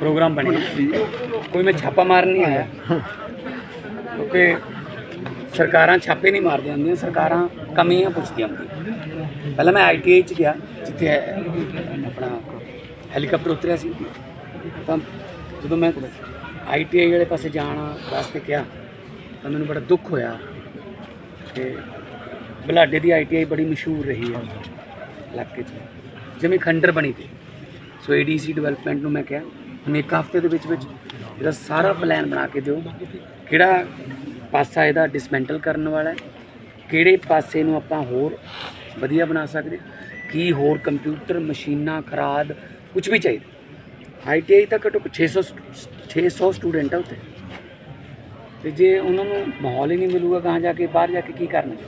Programme ਬਣਿਆ ਕੋਈ ਮੈਂ ਛਾਪਾ ਮਾਰਨ ਨਹੀਂ ਆਇਆ। ਕਿਉਂਕਿ ਸਰਕਾਰਾਂ ਛਾਪੇ ਨਹੀਂ ਮਾਰਦੀਆਂ ਹੁੰਦੀਆਂ, ਸਰਕਾਰਾਂ ਕਮੀਆਂ ਪੁੱਛਦੀਆਂ ਹੁੰਦੀਆਂ। ਪਹਿਲਾਂ ਮੈਂ ਆਈਟੀਆਈ ਚ ਗਿਆ, ਜਿੱਥੇ ਆਪਣਾ ਹੈਲੀਕਾਪਟਰ ਉਤਰਿਆ ਸੀ। ਤਾਂ ਜਦੋਂ ਮੈਂ ਆਈਟੀਆਈ ਵਾਲੇ ਪਾਸੇ ਜਾਣ ਵਾਸਤੇ ਕਿਹਾ, ਤਾਂ ਮੈਨੂੰ ਬੜਾ ਦੁੱਖ ਹੋਇਆ ਕਿ ਬਲਾਡੇ ਦੀ ਆਈਟੀਆਈ ਬੜੀ ਮਸ਼ਹੂਰ ਰਹੀ ਹੈ ਇਲਾਕੇ 'ਚ। ਜਿਵੇਂ ਖੰਡਰ ਬਣੀ ਤੇ ਸੋ ਏਡੀਸੀ ਡਿਵੈਲਪਮੈਂਟ ਨੂੰ ਮੈਂ ਕਿਹਾ ਹੁਣ ਇੱਕ ਹਫ਼ਤੇ ਦੇ ਵਿੱਚ ਵਿੱਚ ਇਹਦਾ ਸਾਰਾ ਪਲਾਨ ਬਣਾ ਕੇ ਦਿਓ। ਕਿਹੜਾ ਪਾਸਾ ਇਹਦਾ ਡਿਸਮੈਂਟਲ ਕਰਨ ਵਾਲਾ ਹੈ? ਕਿਹੜੇ ਪਾਸੇ ਨੂੰ ਆਪਾਂ ਹੋਰ ਵਧੀਆ ਬਣਾ ਸਕਦੇ ਕੀ ਹੋਰ ਕੰਪਿਊਟਰ ਮਸ਼ੀਨਾਂ, ਖਰਾਦ ਕੁਝ ਵੀ ਚਾਹੀਦਾ। ਆਈਟੀਆਈ ਤਾਂ ਘੱਟੋ ਘੱਟ 600 ਸਟ- 600 ਸਟੂਡੈਂਟ ਆ ਉੱਥੇ। ਤੇ ਜੇ ਉਹਨਾਂ ਨੂੰ ਮਾਹੌਲ ਹੀ ਨਹੀਂ ਮਿਲੂਗਾ ਕਹਾਂ ਜਾ ਕੇ, ਬਾਹਰ ਜਾ ਕੇ ਕੀ ਕਰਨਗੇ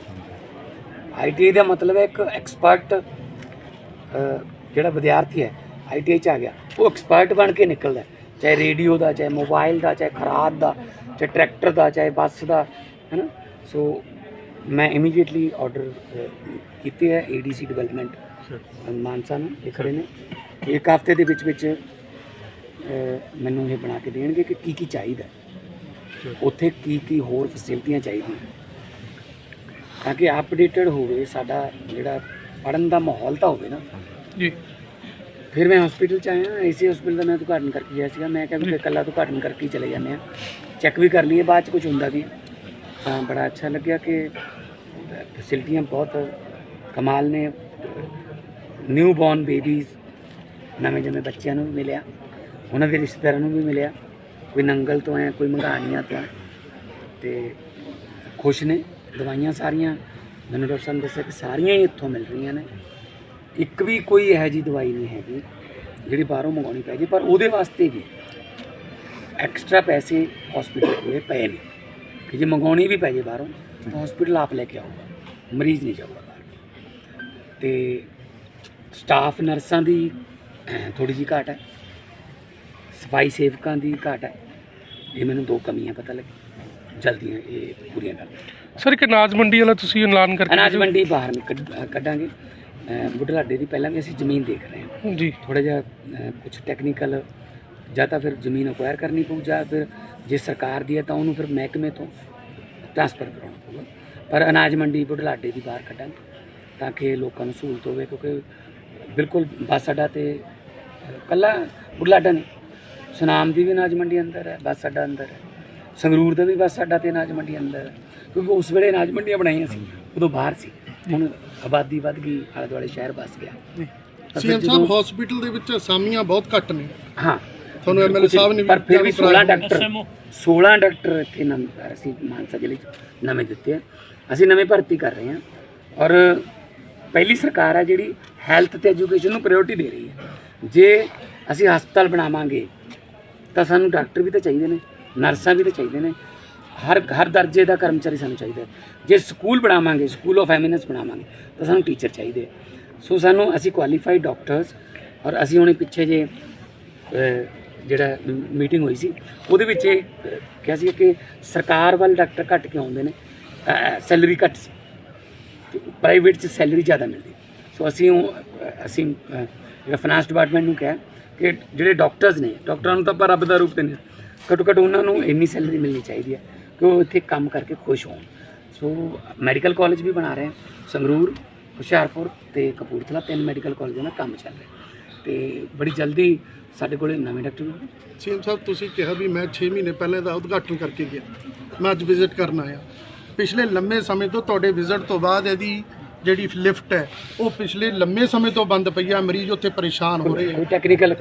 ਆਈਟੀਆਈ ਦਾ ਮਤਲਬ ਹੈ ਇੱਕ ਐਕਸਪਰਟ ਜਿਹੜਾ ਵਿਦਿਆਰਥੀ ਹੈ। ਆਈਟੀਆਈ ਚ ਆ ਗਿਆ। ਉਹ ਐਕਸਪਰਟ ਬਣ ਕੇ ਨਿਕਲਦਾ। ਚਾਹੇ ਰੇਡੀਓ ਦਾ ਚਾਹੇ ਮੋਬਾਈਲ ਦਾ ਚਾਹੇ ਖਰਾਦ ਦਾ ਚਾਹੇ ਟਰੈਕਟਰ ਦਾ ਚਾਹੇ ਬੱਸ ਦਾ ਹੈ ਨਾ? ਸੋ ਮੈਂ ਇਮੀਡੀਏਟਲੀ ਆਰਡਰ ਕੀਤੇ ਹੈ ਏਡੀਸੀ ਡਿਵੈਲਪਮੈਂਟ ਮਾਨਸਾ ਨੂੰ ਇਹ ਖੜੇ ਨੇ। ਇੱਕ ਹਫ਼ਤੇ ਦੇ ਵਿੱਚ ਵਿੱਚ ਮੈਨੂੰ ਇਹ ਬਣਾ ਕੇ ਦੇਣਗੇ ਕਿ ਕੀ ਕੀ ਚਾਹੀਦਾ। ਉੱਥੇ ਕੀ ਕੀ ਹੋਰ ਫੈਸਿਲਿਟੀਆਂ ਚਾਹੀਦੀਆਂ ਤਾਂ ਕਿ ਅਪਡੇਟਡ ਹੋਵੇ ਸਾਡਾ ਜਿਹੜਾ ਪੜਨ ਦਾ ਮਾਹੌਲ ਤਾਂ ਹੋਵੇ ਨਾ। ਜੀ। ਫਿਰ ਮੈਂ ਹਸਪੀਟਲ ਚ ਆਇਆ ਏਸੀ ਹਸਪੀਟਲ ਦਾ ਮੈਂ ਉਦਘਾਟਨ ਕਰਕੇ ਗਿਆ ਸੀਗਾ। ਮੈਂ ਕਿਹਾ ਵੀ ਇਕੱਲਾ ਉਦਘਾਟਨ ਕਰਕੇ ਹੀ ਚਲੇ ਜਾਂਦੇ ਆ ਚੈੱਕ ਵੀ ਕਰ ਲਈਏ ਬਾਅਦ ਚ ਕੁਝ ਹੁੰਦਾ ਵੀ ਹੈ। ਤਾਂ ਬੜਾ ਅੱਛਾ ਲੱਗਿਆ ਕਿ ਫੈਸਿਲਿਟੀਆਂ ਬਹੁਤ ਕਮਾਲ ਨੇ। ਨਿਊ ਬੌਰਨ ਬੇਬੀਜ਼ ਨਵੇਂ ਜੰਮੇ ਬੱਚਿਆਂ ਨੂੰ ਵੀ ਮਿਲਿਆ। ਉਹਨਾਂ ਦੇ ਰਿਸ਼ਤੇਦਾਰਾਂ ਨੂੰ ਵੀ ਮਿਲਿਆ। ਕੋਈ ਨੰਗਲ ਤੋਂ ਆਇਆ, ਕੋਈ ਮੰਗਾਣੀਆਂ ਤੋਂ ਤੇ ਖੁਸ਼ ਨੇ, ਦਵਾਈਆਂ ਸਾਰੀਆਂ। ਮੈਨੂੰ ਡਾਕਟਰ ਸਾਹਿਬ ਨੇ ਦੱਸਿਆ ਕਿ ਸਾਰੀਆਂ ਹੀ ਇੱਥੋਂ ਮਿਲ ਰਹੀਆਂ ਨੇ। ਇੱਕ ਵੀ ਕੋਈ ਇਹੋ ਜਿਹੀ ਦਵਾਈ ਨਹੀਂ ਹੈਗੀ ਜਿਹੜੀ ਬਾਹਰੋਂ ਮੰਗਾਉਣੀ ਪੈ ਜੇ ਪਰ ਉਹਦੇ ਵਾਸਤੇ ਵੀ ਐਕਸਟਰਾ ਪੈਸੇ ਹਸਪੀਟਲ ਕੋਲੇ ਪਏ ਨੇ। ਕਿ ਜੇ ਮੰਗਾਉਣੀ ਵੀ ਪੈ ਜੇ ਬਾਹਰੋਂ ਤਾਂ ਹਸਪੀਟਲ ਆਪ ਲੈ ਕੇ ਆਊਗਾ ਮਰੀਜ਼ ਨਹੀਂ ਜਾਊਗਾ ਬਾਹਰ। ਤੇ ਸਟਾਫ ਨਰਸਾਂ ਦੀ ਥੋੜੀ ਜਿਹੀ ਘਾਟ ਹੈ। ਸਫ਼ਾਈ ਸੇਵਕਾਂ ਦੀ ਘਾਟ ਹੈ। ਇਹ ਮੈਨੂੰ ਦੋ ਕਮੀਆਂ ਪਤਾ ਲੱਗੀ ਜਲਦੀ ਇਹ ਪੂਰੀਆਂ ਕਰ ਸਰ ਇੱਕ ਅਨਾਜ ਮੰਡੀ ਵਾਲਾ ਤੁਸੀਂ ਐਲਾਨ ਕਰਕੇ ਅਨਾਜ ਮੰਡੀ ਬਾਹਰ ਕੱਢਾਂਗੇ। ਬੁਢਲਾਡੇ ਦੀ ਪਹਿਲਾਂ ਵੀ ਅਸੀਂ ਜ਼ਮੀਨ ਦੇਖ ਰਹੇ ਹਾਂ। ਜੀ। ਥੋੜਾ ਜਿਹਾ ਕੁਝ ਟੈਕਨੀਕਲ ਜਾਂ ਤਾਂ ਫਿਰ ਜ਼ਮੀਨ ਅਕਵਾਇਰ ਕਰਨੀ ਪਊ ਜਾਂ ਫਿਰ ਜੇ ਸਰਕਾਰ ਦੀ ਹੈ ਤਾਂ ਉਹਨੂੰ ਫਿਰ ਮਹਿਕਮੇ ਤੋਂ ਟ੍ਰਾਂਸਫਰ ਕਰਾਉਣਾ ਪਊਗਾ। ਪਰ ਅਨਾਜ ਮੰਡੀ ਬੁਢਲਾਡੇ ਦੀ ਬਾਹਰ ਕੱਢਾਂਗੇ ਤਾਂ ਕਿ ਲੋਕਾਂ ਨੂੰ ਸਹੂਲਤ ਹੋਵੇ ਕਿਉਂਕਿ ਬਿਲਕੁਲ ਬੱਸ ਅੱਡਾ ਤੇ ਕੱਲਾ ਬੁਢਲਾਡਾ ਨਹੀਂ। ਸੁਨਾਮ ਦੀ ਵੀ ਅਨਾਜ ਮੰਡੀ ਅੰਦਰ ਹੈ ਬੱਸ ਅੱਡਾ ਅੰਦਰ ਹੈ। ਸੰਗਰੂਰ ਦਾ ਵੀ ਬੱਸ ਅੱਡਾ ਤੇ ਅਨਾਜ ਮੰਡੀ ਅੰਦਰ ਹੈ ਕਿਉਂਕਿ ਉਸ ਵੇਲੇ ਅਨਾਜ ਮੰਡੀਆਂ ਬਣਾਈਆਂ ਸੀ ਉਦੋਂ ਬਾਹਰ ਸੀ। ਹੁਣ ਆਬਾਦੀ ਵੱਧ ਗਈ ਆਲੇ ਦੁਆਲੇ ਸ਼ਹਿਰ ਵੱਸ ਗਿਆ। ਤਾਂ ਫਿਰ ਸੀਐਮ ਜਦੋਂ- ਸਾਹਿਬ ਹਸਪੀਟਲ ਦੇ ਵਿੱਚ ਅਸਾਮੀਆਂ ਬਹੁਤ ਘੱਟ ਨੇ। ਹਾਂ। ਤੁਹਾਨੂੰ ਐਮਐਲਏ ਸਾਹਿਬ ਨੇ ਵੀ ਪਰ ਫਿਰ ਵੀ 16 ਕਰਾਇਆ। ਡਾਕਟਰ 16 ਡਾਕਟਰ ਇੱਥੇ ਨਵੇਂ ਅਸੀਂ ਮਾਨਸਾ ਜ਼ਿਲ੍ਹੇ 'ਚ ਨਵੇਂ ਦਿੱਤੇ ਆ। ਅਸੀਂ ਨਵੇਂ ਭਰਤੀ ਕਰ ਰਹੇ ਹਾਂ ਔਰ ਪਹਿਲੀ ਸਰਕਾਰ ਹੈ ਜਿਹੜੀ ਹੈਲਥ ਤੇ ਐਜੂਕੇਸ਼ਨ ਨੂੰ ਪ੍ਰਾਇੋਰਟੀ ਦੇ ਰਹੀ ਹੈ। ਜੇ ਅਸੀਂ ਹਸਪਤਾਲ ਬਣਾਵਾਂਗੇ ਤਾਂ ਸਾਨੂੰ ਡਾਕਟਰ ਵੀ ਤਾਂ ਚਾਹੀਦੇ ਨੇ ਨਰਸਾਂ ਵੀ ਤਾਂ ਚਾਹੀਦੇ ਨੇ। ਹਰ ਹਰ ਦਰਜੇ ਦਾ ਕਰਮਚਾਰੀ ਸਾਨੂੰ ਚਾਹੀਦਾ ਹੈ। ਜੇ ਸਕੂਲ ਬਣਾਵਾਂਗੇ ਸਕੂਲ ਆਫ ਐਮਿਨੈਂਸ ਬਣਾਵਾਂਗੇ ਤਾਂ ਸਾਨੂੰ ਟੀਚਰ ਚਾਹੀਦੇ ਆ। ਸੋ ਸਾਨੂੰ ਅਸੀਂ ਕੁਆਲੀਫਾਈਡ ਡਾਕਟਰਸ ਔਰ ਅਸੀਂ ਹੁਣੇ ਪਿੱਛੇ ਜੇ ਅਹ, ਜਿਹੜਾ ਮੀਟਿੰਗ ਹੋਈ ਸੀ ਉਹਦੇ ਵਿੱਚ ਇਹ ਅਹ, ਕਿਹਾ ਸੀ ਕਿ ਸਰਕਾਰ ਵੱਲ ਡਾਕਟਰ ਘੱਟ ਕੇ ਆਉਂਦੇ ਨੇ? ਸੈਲਰੀ ਘੱਟ ਸੀ। ਤੇ ਪ੍ਰਾਈਵੇਟ 'ਚ ਸੈਲਰੀ ਜ਼ਿਆਦਾ ਮਿਲਦੀ ਸੋ ਅਸੀਂ ਉਹ ਅਹ, ਅਸੀਂ ਅਹ, ਜਿਹੜਾ ਫਾਈਨਾਂਸ ਡਿਪਾਰਟਮੈਂਟ ਨੂੰ ਕਿਹਾ ਕਿ ਜਿਹੜੇ ਡਾਕਟਰਸ ਨੇ ਡਾਕਟਰਾਂ ਨੂੰ ਤਾਂ ਆਪਾਂ ਰੱਬ ਦਾ ਰੂਪ ਦਿੰਦੇ ਹਾਂ। ਘੱਟੋ ਘੱਟ ਉਹਨਾਂ ਨੂੰ ਇੰਨੀ ਸੈਲਰੀ ਮਿਲਣੀ ਚਾਹੀਦੀ ਹੈ। ਕਿ ਉਹ ਇੱਥੇ ਕੰਮ ਕਰਕੇ ਖੁਸ਼ ਹੋਣ। ਸੋ ਮੈਡੀਕਲ ਕਾਲਜ ਵੀ ਬਣਾ ਰਹੇ ਹਾਂ ਸੰਗਰੂਰ, ਹੁਸ਼ਿਆਰਪੁਰ ਤੇ ਕਪੂਰਥਲਾ, ਤਿੰਨ ਮੈਡੀਕਲ ਕਾਲਜਾਂ ਦਾ ਕੰਮ ਚੱਲ ਰਿਹਾ। ਤੇ ਬੜੀ ਜਲਦੀ ਸਾਡੇ ਕੋਲੇ ਨਵੇਂ ਡਾਕਟਰ ਵੀ ਸੀਐਮ ਸਾਹਿਬ, ਤੁਸੀਂ ਕਿਹਾ ਵੀ ਮੈਂ 6 ਮਹੀਨੇ ਪਹਿਲਾਂ ਦਾ ਉਦਘਾਟਨ ਕਰਕੇ ਗਿਆ। ਮੈਂ ਅੱਜ ਵਿਜ਼ਿਟ ਕਰਨ ਆਇਆ। ਪਿਛਲੇ ਲੰਮੇ ਸਮੇਂ ਤੋਂ ਤੁਹਾਡੇ ਵਿਜ਼ਿਟ ਤੋਂ ਬਾਅਦ ਇਹਦੀ ਜਿਹੜੀ ਲਿਫਟ ਹੈ ਉਹ ਪਿਛਲੇ ਲੰਮੇ ਸਮੇਂ ਤੋਂ ਬੰਦ ਪਈ ਆ ਮਰੀਜ਼ ਉੱਥੇ ਪਰੇਸ਼ਾਨ ਹੋ ਰਹੇ ਆ। ਕੋਈ ਟੈਕਨੀਕਲ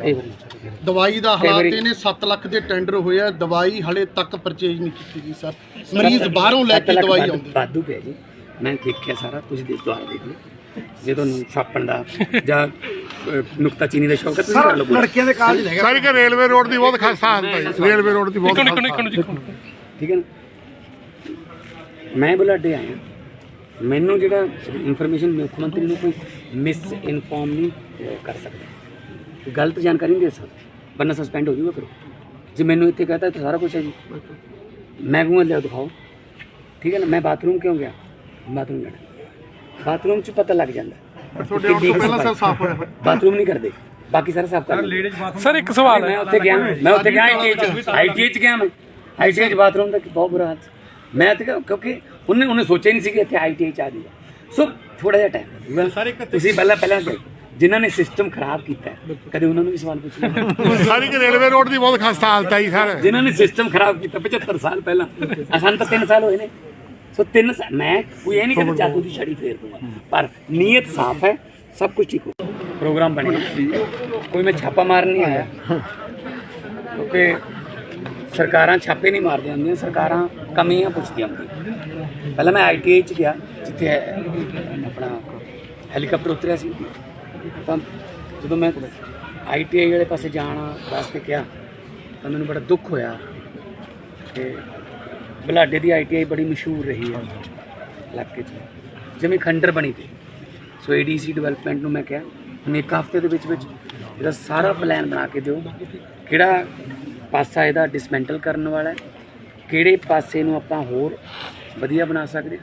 ਦਵਾਈ ਦਾ ਹਾਲਾਤ ਇਹਨੇ 7 ਲੱਖ ਦੇ ਟੈਂਡਰ ਹੋਏ ਆ ਦਵਾਈ ਹਲੇ ਤੱਕ ਪਰਚੇਜ ਨਹੀਂ ਕੀਤੀ ਗਈ ਸਰ। ਮਰੀਜ਼ ਬਾਹਰੋਂ ਲੈ ਕੇ ਦਵਾਈ ਆਉਂਦੇ ਬਾਦੂ ਪਿਆ ਜੀ। ਮੈਂ ਦੇਖਿਆ ਸਾਰਾ ਤੁਸੀਂ ਦੇਖ ਦੁਆਰਾ ਦੇਖ ਲਓ। ਜੇ ਤੁਹਾਨੂੰ ਛਾਪਣ ਦਾ ਜਾਂ ਨੁਕਤਾ ਚੀਨੀ ਦਾ ਸ਼ੌਕ ਹੈ ਤੁਸੀਂ ਕਰ ਲਓ ਪੂਰਾ। ਲੜਕੀਆਂ ਦੇ ਕਾਲਜ ਲੈ ਸਾਰੀ ਕਿ ਰੇਲਵੇ ਰੋਡ ਦੀ ਬਹੁਤ ਖਾਸਾ ਹਾਲਤ ਹੈ। ਰੇਲਵੇ ਰੋਡ ਦੀ ਬਹੁਤ ਠੀਕ ਹੈ ਨਾ? ਮੈਂ ਬੁਲਾਡੇ ਆਇਆ। ਮੈਨੂੰ ਜਿਹੜਾ ਇਨਫੋਰਮੇਸ਼ਨ ਮੁੱਖ ਮੰਤਰੀ ਨੂੰ ਕੋਈ ਮਿਸ ਇਨਫੋਰਮ ਨਹੀਂ ਕਰ ਸਕਦਾ ਗਲਤ ਜਾਣਕਾਰੀ ਨਹੀਂ ਦੇ ਸਕਦਾ ਬੰਨਾ ਸਸਪੈਂਡ ਹੋ ਜਾਊਗਾ ਫਿਰ ਜੇ ਮੈਨੂੰ ਇੱਥੇ ਕਹਤਾ ਤਾਂ ਸਾਰਾ ਕੁਝ ਹੈ ਜੀ ਮੈਂ ਕਹੂੰਗਾ ਲਿਆਓ ਦਿਖਾਓ ਠੀਕ ਹੈ ਨਾ ਮੈਂ ਬਾਥਰੂਮ ਕਿਉਂ ਗਿਆ ਬਾਥਰੂਮ ਜਾਣਾ ਬਾਥਰੂਮ 'ਚ ਪਤਾ ਲੱਗ ਜਾਂਦਾ ਤੁਹਾਡੇ ਆਉਣ ਤੋਂ ਪਹਿਲਾਂ ਸਰ ਸਾਫ਼ ਹੋਇਆ ਹੋਇਆ ਬਾਥਰੂਮ ਨਹੀਂ ਕਰਦੇ ਬਾਕੀ ਸਾਰਾ ਸਾਫ਼ ਕਰ ਲਿਆ ਸਰ ਇੱਕ ਸਵਾਲ ਮੈਂ ਹੈ ਉੱਥੇ ਗਿਆ ਮੈਂ ਉੱਥੇ ਗਿਆ ਆਈਟੀਆਈ ਚ ਗਿਆ ਮੈਂ ਆਈਟੀਆਈ ਚ ਬਾਥਰੂਮ ਦਾ ਬਹੁਤ ਬੁਰਾ ਹਾਲ ਮੈਂ ਤੇ ਕਿਉਂਕਿ ਉਹਨੇ ਉਹਨੇ ਸੋਚਿਆ ਨਹੀਂ ਸੀ ਕਿ ਇੱਥੇ ਆਈਟੀਆਈ ਚ ਆ ਸੋ ਥੋੜਾ ਜਿਹਾ ਟਾਈਮ ਤੁਸੀਂ ਪਹਿਲਾਂ ਪਹਿਲਾਂ ਜਿਨ੍ਹਾਂ ਨੇ ਸਿਸਟਮ ਖਰਾਬ ਕੀਤਾ ਕਦੇ ਉਹਨਾਂ ਨੂੰ ਵੀ ਸਵਾਲ ਪੁੱਛ ਲਿਆ ਸਾਰੀ ਕਿ ਰੇਲਵੇ ਰੋਡ ਦੀ ਬਹੁਤ ਖਸਤਾ ਹਾਲਤ ਆਈ ਸਰ ਜਿਨ੍ਹਾਂ ਨੇ ਸਿਸਟਮ ਖਰਾਬ ਕੀਤਾ 75 ਸਾਲ ਪਹਿਲਾਂ ਸਾਨੂੰ ਤਾਂ 3 ਸਾਲ ਹੋਏ ਨੇ ਸੋ 3 ਮੈਂ ਕੋਈ ਇਹ ਨਹੀਂ ਕਿ ਜਾਦੂ ਦੀ ਛੜੀ ਫੇਰ ਦੂੰਗਾ ਪਰ ਨੀਅਤ ਸਾਫ਼ ਹੈ ਸਭ ਕੁਝ ਠੀਕ ਹੋ ਪ੍ਰੋਗਰਾਮ ਬਣਿਆ ਕੋਈ ਮੈਂ ਛਾਪਾ ਮਾਰਨ ਨਹੀਂ ਆਇਆ ਕਿਉਂਕਿ ਸਰਕਾਰਾਂ ਛਾਪੇ ਨਹੀਂ ਮਾਰਦੀਆਂ ਹੁੰਦੀਆਂ ਸਰਕਾਰਾਂ ਕਮੀਆਂ ਪੁੱਛਦੀਆਂ ਹੁੰਦੀਆਂ। ਪਹਿਲਾਂ ਮੈਂ ਆਈਟੀਆਈ ਚ ਗਿਆ, ਜਿੱਥੇ ਆਪਣਾ ਹੈਲੀਕਾਪਟਰ ਉਤਰਿਆ ਸੀ। ਤਾਂ ਜਦੋਂ ਮੈਂ ਆਈਟੀਆਈ ਵਾਲੇ ਪਾਸੇ ਜਾਣਾ ਵਾਸਤੇ ਕਿਹਾ, ਤਾਂ ਮੈਨੂੰ ਬੜਾ ਦੁੱਖ ਹੋਇਆ ਕਿ ਬਲਾਡੇ ਦੀ ਆਈਟੀਆਈ ਬੜੀ ਮਸ਼ਹੂਰ ਰਹੀ ਹੈ ਇਲਾਕੇ 'ਚ। ਜਿਵੇਂ ਖੰਡਰ ਬਣੀ ਤੇ ਸੋ ਏਡੀਸੀ ਡਿਵੈਲਪਮੈਂਟ ਨੂੰ ਮੈਂ ਕਿਹਾ, ਹੁਣ ਇੱਕ ਹਫ਼ਤੇ ਦੇ ਵਿੱਚ ਵਿੱਚ ਇਹਦਾ ਸਾਰਾ ਪਲਾਨ ਬਣਾ ਕੇ ਦਿਓ। ਕਿਹੜਾ ਪਾਸਾ ਇਹਦਾ ਡਿਸਮੈਂਟਲ ਕਰਨ ਵਾਲਾ ਕਿਹੜੇ ਪਾਸੇ ਨੂੰ ਆਪਾਂ ਹੋਰ ਵਧੀਆ ਬਣਾ ਸਕਦੇ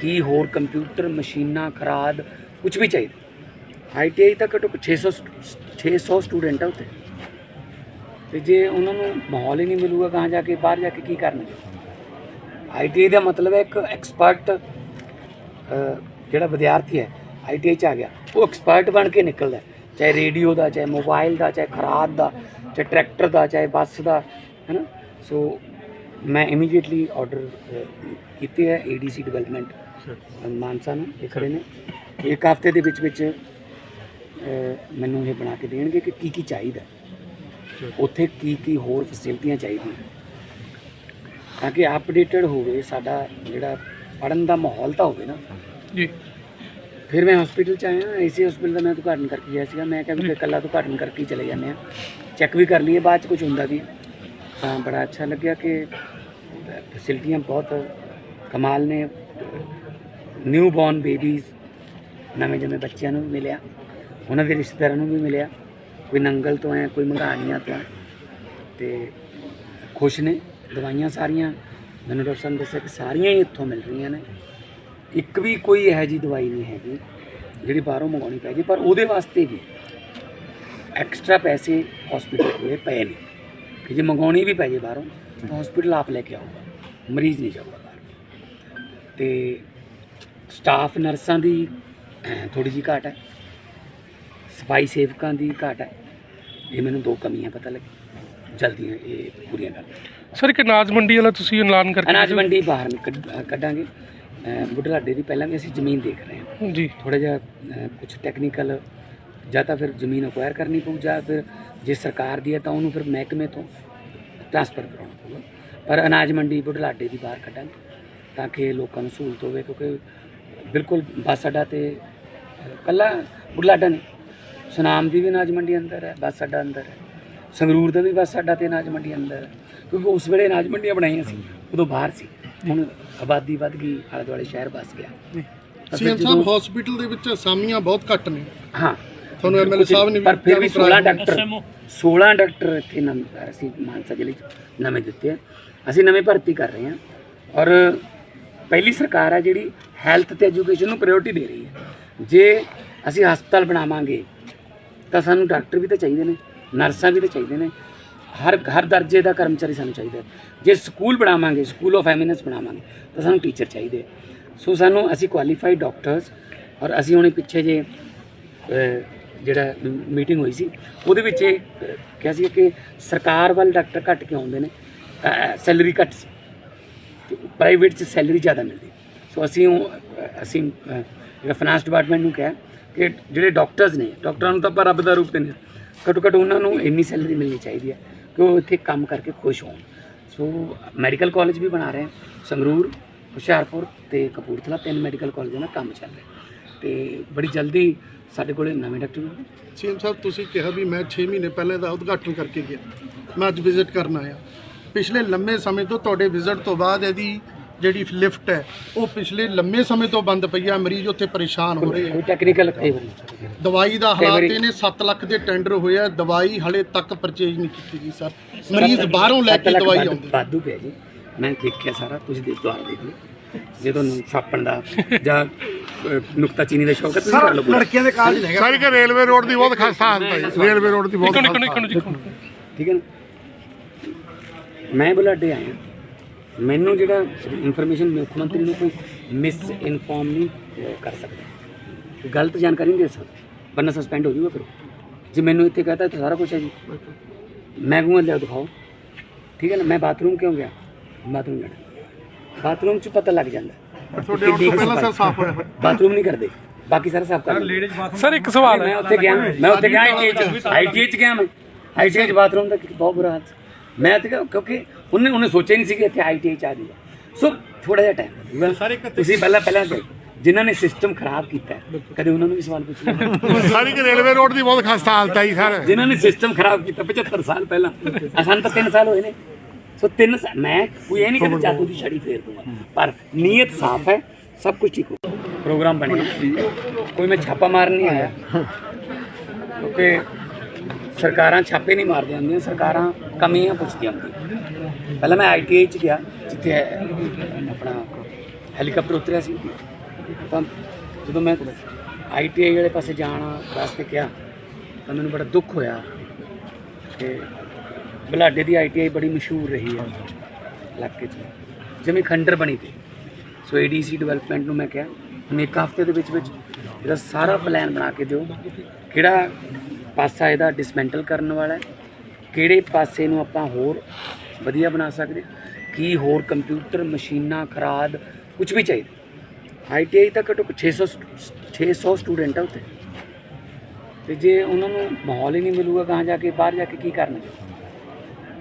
ਕੀ ਹੋਰ ਕੰਪਿਊਟਰ ਮਸ਼ੀਨਾਂ, ਖਰਾਦ ਕੁਝ ਵੀ ਚਾਹੀਦਾ? ਆਈਟੀਆਈ ਤਾਂ ਘੱਟੋ ਘੱਟ 600 ਸਟ- 600 ਸਟੂਡੈਂਟ ਆ ਉੱਥੇ। ਤੇ ਜੇ ਉਹਨਾਂ ਨੂੰ ਮਾਹੌਲ ਹੀ ਨਹੀਂ ਮਿਲੂਗਾ ਕਹਾਂ ਜਾ ਕੇ, ਬਾਹਰ ਜਾ ਕੇ ਕੀ ਕਰਨਗੇ? ਆਈਟੀਆਈ ਦਾ ਮਤਲਬ ਹੈ ਇੱਕ ਐਕਸਪਰਟ ਜਿਹੜਾ ਵਿਦਿਆਰਥੀ ਹੈ ਆਈਟੀਆਈ ਚ ਆ ਗਿਆ। ਉਹ ਐਕਸਪਰਟ ਬਣ ਕੇ ਨਿਕਲਦਾ ਚਾਹੇ ਰੇਡੀਓ ਦਾ, ਚਾਹੇ ਮੋਬਾਈਲ ਦਾ, ਚਾਹੇ ਖਰਾਦ ਦਾ। ਚਾਹੇ ਟਰੈਕਟਰ ਦਾ ਚਾਹੇ ਬੱਸ ਦਾ ਹੈ ਨਾ ਸੋ ਮੈਂ ਇਮੀਡੀਏਟਲੀ ਆਰਡਰ ਕੀਤੇ ਹੈ ਏਡੀਸੀ ਡਿਵੈਲਪਮੈਂਟ ਮਾਨਸਾ ਨੂੰ ਇਹ ਖੜੇ ਨੇ। ਇੱਕ ਹਫ਼ਤੇ ਦੇ ਵਿੱਚ ਵਿੱਚ ਮੈਨੂੰ ਇਹ ਬਣਾ ਕੇ ਦੇਣਗੇ ਕਿ ਕੀ ਕੀ ਚਾਹੀਦਾ। ਉੱਥੇ ਕੀ ਕੀ ਹੋਰ ਫੈਸਿਲਿਟੀਆਂ ਚਾਹੀਦੀਆਂ। ਤਾਂ ਕਿ ਅਪਡੇਟਡ ਹੋਵੇ ਸਾਡਾ ਜਿਹੜਾ ਪੜਨ ਦਾ ਮਾਹੌਲ ਤਾਂ ਹੋਵੇ ਨਾ। ਜੀ। ਫਿਰ ਮੈਂ ਹਸਪੀਟਲ ਚ ਆਇਆ। ਏਸੀ ਹਸਪੀਟਲ ਦਾ ਮੈਂ ਉਦਘਾਟਨ ਕਰਕੇ ਗਿਆ ਸੀਗਾ। ਮੈਂ ਕਿਹਾ ਵੀ ਇਕੱਲਾ ਉਦਘਾਟਨ ਕਰਕੇ ਹੀ ਚਲੇ ਜਾਂਦੇ ਆ ਚੈੱਕ ਵੀ ਕਰ ਲਈਏ, ਬਾਅਦ ਚ ਕੁਝ ਹੁੰਦਾ ਵੀ। ਤਾਂ ਬੜਾ ਅੱਛਾ ਲੱਗਿਆ ਕਿ ਫੈਸਿਲਿਟੀਆਂ ਬਹੁਤ ਕਮਾਲ ਨੇ। ਨਿਊ ਬੌਰਨ ਬੇਬੀਜ਼ ਨਵੇਂ ਜੰਮੇ ਬੱਚਿਆਂ ਨੂੰ ਵੀ ਮਿਲਿਆ। ਉਹਨਾਂ ਦੇ ਰਿਸ਼ਤੇਦਾਰਾਂ ਨੂੰ ਵੀ ਮਿਲਿਆ। ਕੋਈ ਨੰਗਲ ਤੋਂ ਹੈ ਕੋਈ ਮੰਗਾਣੀਆਂ ਤੋਂ ਹੈ ਤੇ ਖੁਸ਼ ਨੇ, ਦਵਾਈਆਂ ਸਾਰੀਆਂ। ਮੈਨੂੰ ਡਾਕਟਰ ਸਾਹਿਬ ਨੇ ਦੱਸਿਆ ਕਿ ਸਾਰੀਆਂ ਹੀ ਇੱਥੋਂ ਮਿਲ ਰਹੀਆਂ ਨੇ। ਇੱਕ ਵੀ ਕੋਈ ਇਹੋ ਜਿਹੀ ਦਵਾਈ ਨਹੀਂ ਹੈਗੀ, ਜਿਹੜੀ ਬਾਹਰੋਂ ਮੰਗਾਉਣੀ ਪੈ ਜੇ, ਪਰ ਉਹਦੇ ਵਾਸਤੇ ਵੀ। ਐਕਸਟਰਾ ਪੈਸੇ ਹਸਪੀਟਲ ਕੋਲੇ ਪਏ ਨੇ। ਕਿ ਜੇ ਮੰਗਾਉਣੀ ਵੀ ਪੈ ਜੇ ਬਾਹਰੋਂ ਤਾਂ ਹਸਪੀਟਲ ਆਪ ਲੈ ਕੇ ਆਊਗਾ। ਮਰੀਜ਼ ਨਹੀਂ ਜਾਊਗਾ ਬਾਹਰ। ਤੇ ਸਟਾਫ ਨਰਸਾਂ ਦੀ ਥੋੜੀ ਜਿਹੀ ਘਾਟ ਹੈ। ਸਫ਼ਾਈ ਸੇਵਕਾਂ ਦੀ ਘਾਟ ਹੈ। ਇਹ ਮੈਨੂੰ ਦੋ ਕਮੀਆਂ ਪਤਾ ਲੱਗੀ ਜਲਦੀ ਇਹ ਪੂਰੀਆਂ ਕਰ ਸਰ ਇੱਕ ਅਨਾਜ ਮੰਡੀ ਵਾਲਾ ਤੁਸੀਂ ਐਲਾਨ ਕਰਕੇ ਅਨਾਜ ਮੰਡੀ ਬਾਹਰ ਕੱਢਾਂਗੇ। ਬੁਢਲਾਡੇ ਦੀ ਪਹਿਲਾਂ ਵੀ ਅਸੀਂ ਜ਼ਮੀਨ ਦੇਖ ਰਹੇ ਹਾਂ। ਜੀ। ਥੋੜਾ ਜਿਹਾ ਕੁਝ ਟੈਕਨੀਕਲ ਜਾਂ ਤਾਂ ਫਿਰ ਜ਼ਮੀਨ ਅਕਵਾਇਰ ਕਰਨੀ ਪਊ ਜਾਂ ਫਿਰ ਜੇ ਸਰਕਾਰ ਦੀ ਹੈ ਤਾਂ ਉਹਨੂੰ ਫਿਰ ਮਹਿਕਮੇ ਤੋਂ ਟ੍ਰਾਂਸਫਰ ਕਰਾਉਣਾ ਪਊਗਾ। ਪਰ ਅਨਾਜ ਮੰਡੀ ਬੁਢਲਾਡੇ ਦੀ ਬਾਹਰ ਕੱਢਾਂਗੇ ਤਾਂ ਕਿ ਲੋਕਾਂ ਨੂੰ ਸਹੂਲਤ ਹੋਵੇ ਕਿਉਂਕਿ ਬਿਲਕੁਲ ਬੱਸ ਅੱਡਾ ਤੇ ਕੱਲਾ ਬੁਢਲਾਡਾ ਨਹੀਂ। ਸੁਨਾਮ ਦੀ ਵੀ ਅਨਾਜ ਮੰਡੀ ਅੰਦਰ ਹੈ ਬੱਸ ਅੱਡਾ ਅੰਦਰ ਹੈ। ਸੰਗਰੂਰ ਦਾ ਵੀ ਬੱਸ ਅੱਡਾ ਤੇ ਅਨਾਜ ਮੰਡੀ ਅੰਦਰ ਹੈ। ਕਿਉਂਕਿ ਉਸ ਵੇਲੇ ਅਨਾਜ ਮੰਡੀਆਂ ਬਣਾਈਆਂ ਸੀ ਉਦੋਂ ਬਾਹਰ ਸੀ। ਹੁਣ ਆਬਾਦੀ ਵੱਧ ਗਈ ਆਲੇ ਦੁਆਲੇ ਸ਼ਹਿਰ ਵੱਸ ਗਿਆ। ਸੀਐਮ ਸਾਹਿਬ ਹਸਪੀਟਲ ਦੇ ਵਿੱਚ ਅਸਾਮੀਆਂ ਬਹੁਤ ਘੱਟ ਨੇ। ਹਾਂ। ਤੁਹਾਨੂੰ ਐਮਐਲਏ ਸਾਹਿਬ ਨੇ ਵੀ ਪਰ ਫਿਰ ਵੀ ਜਾਣੂ 16 ਕਰਾਇਆ। ਡਾਕਟਰ 16 ਡਾਕਟਰ ਇੱਥੇ ਨਮ ਅਸੀਂ ਮਾਨਸਾ ਜ਼ਿਲ੍ਹੇ 'ਚ ਨਵੇਂ ਦਿੱਤੇ ਆ ਅਸੀਂ ਨਵੇਂ ਭਰਤੀ ਕਰ ਰਹੇ ਹਾਂ ਔਰ ਪਹਿਲੀ ਸਰਕਾਰ ਹੈ ਜਿਹੜੀ ਹੈਲਥ ਤੇ ਐਜੂਕੇਸ਼ਨ ਨੂੰ ਪ੍ਰਾਇੋਰਟੀ ਦੇ ਰਹੀ ਹੈ ਜੇ ਅਸੀਂ ਹਸਪਤਾਲ ਬਣਾਵਾਂਗੇ ਤਾਂ ਸਾਨੂੰ ਡਾਕਟਰ ਵੀ ਤਾਂ ਚਾਹੀਦੇ ਨੇ ਨਰਸਾਂ ਵੀ ਤਾਂ ਚਾਹੀਦੇ ਨੇ ਹਰ ਹਰ ਦਰਜੇ ਦਾ ਕਰਮਚਾਰੀ ਸਾਨੂੰ ਚਾਹੀਦਾ ਹੈ। ਜੇ ਸਕੂਲ ਬਣਾਵਾਂਗੇ ਸਕੂਲ ਆਫ ਐਮਿਨੈਂਸ ਬਣਾਵਾਂਗੇ ਤਾਂ ਸਾਨੂੰ ਟੀਚਰ ਚਾਹੀਦੇ ਆ। ਸੋ ਸਾਨੂੰ ਅਸੀਂ ਕੁਆਲੀਫਾਈਡ ਡਾਕਟਰਸ ਔਰ ਅਸੀਂ ਹੁਣੇ ਪਿੱਛੇ ਜੇ ਅਹ, ਜਿਹੜਾ ਮੀਟਿੰਗ ਹੋਈ ਸੀ, ਉਹਦੇ ਵਿੱਚ ਇਹ ਕਿਹਾ ਸੀ ਕਿ ਸਰਕਾਰ ਵੱਲ ਡਾਕਟਰ ਘੱਟ ਕੇ ਆਉਂਦੇ ਨੇ? ਸੈਲਰੀ ਘੱਟ ਸੀ। ਤੇ ਪ੍ਰਾਈਵੇਟ 'ਚ ਸੈਲਰੀ ਜ਼ਿਆਦਾ ਮਿਲਦੀ। ਸੋ ਅਸੀਂ ਉਹ ਅਸੀਂ ਜਿਹੜਾ ਫਾਈਨਾਂਸ ਡਿਪਾਰਟਮੈਂਟ ਨੂੰ ਕਿਹਾ ਕਿ ਜਿਹੜੇ ਡਾਕਟਰਸ ਨੇ ਡਾਕਟਰਾਂ ਨੂੰ ਤਾਂ ਆਪਾਂ ਰੱਬ ਦਾ ਰੂਪ ਦਿੰਦੇ ਹਾਂ। ਘੱਟੋ ਘੱਟ ਉਹਨਾਂ ਨੂੰ ਇੰਨੀ ਸੈਲਰੀ ਮਿਲਣੀ ਚਾਹੀਦੀ ਹੈ ਕਿ ਉਹ ਇੱਥੇ ਕੰਮ ਕਰਕੇ ਖੁਸ਼ ਹੋਣ। ਸੋ ਮੈਡੀਕਲ ਕਾਲਜ ਵੀ ਬਣਾ ਰਹੇ ਹਾਂ। ਸੰਗਰੂਰ, ਹੁਸ਼ਿਆਰਪੁਰ ਤੇ ਕਪੂਰਥਲਾ ਤਿੰਨ ਮੈਡੀਕਲ ਕਾਲਜਾਂ ਦਾ ਕੰਮ ਚੱਲ ਰਿਹਾ। ਤੇ ਬੜੀ ਜਲਦੀ ਸਾਡੇ ਕੋਲੇ ਨਵੇਂ ਡਾਕਟਰ ਵੀ ਸੀਐਮ ਸਾਹਿਬ ਤੁਸੀਂ ਕਿਹਾ ਵੀ ਮੈਂ 6 ਮਹੀਨੇ ਪਹਿਲਾਂ ਦਾ ਉਦਘਾਟਨ ਕਰਕੇ ਗਿਆ। ਮੈਂ ਅੱਜ ਵਿਜ਼ਿਟ ਕਰਨ ਆਇਆ। ਪਿਛਲੇ ਲੰਮੇ ਸਮੇਂ ਤੋਂ ਤੁਹਾਡੇ ਵਿਜ਼ਿਟ ਤੋਂ ਬਾਅਦ ਇਹਦੀ ਜਿਹੜੀ ਲਿਫਟ ਹੈ ਉਹ ਪਿਛਲੇ ਲੰਮੇ ਸਮੇਂ ਤੋਂ ਬੰਦ ਪਈ ਆ। ਮਰੀਜ਼ ਉੱਥੇ ਪਰੇਸ਼ਾਨ ਹੋ ਰਹੇ ਆ। ਕੋਈ ਟੈਕਨੀਕਲ ਦਵਾਈ ਦਾ ਹਾਲਾਤ ਇਹਨੇ 7 ਲੱਖ ਦੇ ਟੈਂਡਰ ਹੋਇਆ ਦਵਾਈ ਹਲੇ ਤੱਕ ਪਰਚੇਜ ਨਹੀਂ ਕੀਤੀ ਗਈ ਸਰ। ਮਰੀਜ਼ ਬਾਹਰੋਂ ਲੈ ਕੇ ਦਵਾਈ ਆਉਂਦੇ ਵਾਧੂ ਪਿਆ ਜੀ। ਮੈਂ ਦੇਖਿਆ ਸਾਰਾ ਕੁਝ ਦੇ ਦੁਆਰਾ ਦੇਖ। ਲਓ ਜੇ ਤੁਹਾਨੂੰ ਛਾਪਣ ਦਾ ਜਾਂ ਨੁਕਤਾਚੀਨੀ ਦਾ ਸ਼ੌਕ ਹੈ ਤੁਸੀਂ ਕਰ ਲਓ ਪੂਰਾ। ਲੜਕੀਆਂ ਦੇ ਕਾਲਜ ਨੇ ਸਾਰੀ ਕਿ ਰੇਲਵੇ ਰੋਡ ਦੀ ਬਹੁਤ ਖਸਤਾ ਹਾਲਤ ਹੈ ਜੀ। ਰੇਲਵੇ ਰੋਡ ਦੀ ਬਹੁਤ ਠੀਕ ਹੈ ਨਾ? ਮੈਂ ਬੁਲਾਡੇ ਆਇਆ ਮੈਨੂੰ ਜਿਹੜਾ ਇਨਫੋਰਮੇਸ਼ਨ ਮੁੱਖ ਮੰਤਰੀ ਨੂੰ ਕੋਈ ਮਿਸ ਇਨਫੋਰਮ ਨਹੀਂ ਅਹ, ਕਰ ਸਕਦਾ। ਗਲਤ ਜਾਣਕਾਰੀ ਨਹੀਂ ਦੇ ਸਕਦਾ। ਬੰਨਾ ਸਸਪੈਂਡ ਹੋ ਜਾਊਗਾ ਫਿਰ। ਜੇ ਮੈਨੂੰ ਇੱਥੇ ਕਹਤਾ ਤਾਂ ਸਾਰਾ ਕੁਝ ਹੈ ਜੀ। ਮੈਂ ਕਹੂੰਗਾ ਲਿਆ ਦਿਖਾਓ। ਠੀਕ ਹੈ ਨਾ? ਮੈਂ ਬਾਥਰੂਮ ਕਿਉਂ ਗਿਆ? ਬਾਥਰੂਮ ਜਾਣਾ। ਬਾਥਰੂਮ 'ਚ ਪਤਾ ਲੱਗ ਜਾਂਦਾ। ਤੁਹਾਡੇ ਆਉਣ ਤੋਂ ਪਹਿਲਾਂ ਸਰ ਸਾਫ਼ ਹੋਇਆ ਹੋਇਆ। ਬਾਥਰੂਮ ਨਹੀਂ ਕਰਦੇ ਬਾਕੀ ਸਾਰਾ ਸਾਫ਼ ਕਰ ਲੇਡੀਜ਼ ਸਰ ਇੱਕ ਸਵਾਲ ਮੈਂ ਹੈ। ਉੱਥੇ ਗਿਆ ਮੈਂ ਉੱਥੇ ਗਿਆ ਆਈਟੀਆਈ ਚ। ਗਿਆ ਮੈਂ। ਆਈਟੀਆਈ ਚ ਬਾਥਰੂਮ ਦਾ ਬਹੁਤ ਬੁਰਾ ਹਾਲ ਮੈਂ ਤੇ ਕਿਉਂਕਿ ਉਹਨੇ ਉਹਨੇ ਸੋਚਿਆ ਨਹੀਂ ਸੀ ਕਿ ਇੱਥੇ ਆਈਟੀਆਈ ਚ ਆ ਜਾਊਗਾ ਸੋ ਥੋੜਾ ਜਿਹਾ ਟਾਈਮ ਤੁਸੀਂ ਪਹਿਲਾਂ ਪਹਿਲਾਂ ਦੇ- ਜਿਨ੍ਹਾਂ ਨੇ ਸਿਸਟਮ ਖਰਾਬ ਕੀਤਾ ਹੈ, ਕਦੇ ਉਹਨਾਂ ਨੂੰ ਵੀ ਸਵਾਲ ਪੁੱਛਿਆ ਸਾਰੀ ਕਿ ਰੇਲਵੇ ਰੋਡ ਦੀ ਬਹੁਤ ਖਸਤਾ ਹਾਲਤ ਹੈ ਜੀ ਸਰ। ਜਿਨ੍ਹਾਂ ਨੇ ਸਿਸਟਮ ਖਰਾਬ ਕੀਤਾ 75 ਸਾਲ ਪਹਿਲਾਂ। ਅਸਾਂ ਤਾਂ 3 ਸਾਲ ਹੋਏ ਨੇ। ਸੋ 3 ਮੈਂ ਕੋਈ ਇਹ ਨਹੀਂ ਕਿ ਜਾਦੂ ਦੀ ਛੜੀ ਫੇਰ ਦੂੰਗਾ ਪਰ ਨੀਅਤ ਸਾਫ਼ ਹੈ ਸਭ ਕੁਝ ਠੀਕ ਹੋ ਪ੍ਰੋਗਰਾਮ ਬਣਿਆ ਕੋਈ ਮੈਂ ਛਾਪਾ ਮਾਰਨ ਨਹੀਂ ਆਇਆ। ਕਿਉਂਕਿ ਸਰਕਾਰਾਂ ਛਾਪੇ ਨਹੀਂ ਮਾਰਦੀਆਂ ਹੁੰਦੀਆਂ ਸਰਕਾਰਾਂ ਕਮੀਆਂ ਪੁੱਛਦੀਆਂ ਹੁੰਦੀਆਂ। ਪਹਿਲਾਂ ਮੈਂ ਆਈਟੀਆਈ ਚ ਗਿਆ ਜਿੱਥੇ ਆਪਣਾ ਹੈਲੀਕਾਪਟਰ ਉਤਰਿਆ ਸੀ। ਤਾਂ ਜਦੋਂ ਮੈਂ ਆਈਟੀਆਈ ਵਾਲੇ ਪਾਸੇ ਜਾਣ ਵਾਸਤੇ ਕਿਹਾ ਤਾਂ ਮੈਨੂੰ ਬੜਾ ਦੁੱਖ ਹੋਇਆ ਕਿ ਬਲਾਡੇ ਦੀ ਆਈਟੀਆਈ ਬੜੀ ਮਸ਼ਹੂਰ ਰਹੀ ਹੈ ਇਲਾਕੇ 'ਚ। ਜਿਵੇਂ ਖੰਡਰ ਬਣੀ ਤੇ ਸੋ ਏਡੀਸੀ ਡਿਵੈਲਪਮੈਂਟ ਨੂੰ ਮੈਂ ਕਿਹਾ, ਹੁਣ ਇੱਕ ਹਫ਼ਤੇ ਦੇ ਵਿੱਚ ਵਿੱਚ ਇਹਦਾ ਸਾਰਾ ਪਲਾਨ ਬਣਾ ਕੇ ਦਿਓ। ਕਿਹੜਾ ਪਾਸਾ ਇਹਦਾ ਡਿਸਮੈਂਟਲ ਕਰਨ ਵਾਲਾ ਹੈ? ਕਿਹੜੇ ਪਾਸੇ ਨੂੰ ਆਪਾਂ ਹੋਰ ਵਧੀਆ ਬਣਾ ਸਕਦੇ ਕੀ ਹੋਰ ਕੰਪਿਊਟਰ ਮਸ਼ੀਨਾਂ, ਖਰਾਦ ਕੁਝ ਵੀ ਚਾਹੀਦਾ। ਆਈਟੀਆਈ ਤਾਂ ਘੱਟੋ ਘੱਟ 600 ਸਟ- 600 ਸਟੂਡੈਂਟ ਆ ਉੱਥੇ। ਤੇ ਜੇ ਉਹਨਾਂ ਨੂੰ ਮਾਹੌਲ ਹੀ ਨਹੀਂ ਮਿਲੂਗਾ ਕਹਾਂ ਜਾ ਕੇ, ਬਾਹਰ ਜਾ ਕੇ ਕੀ ਕਰਨਗੇ?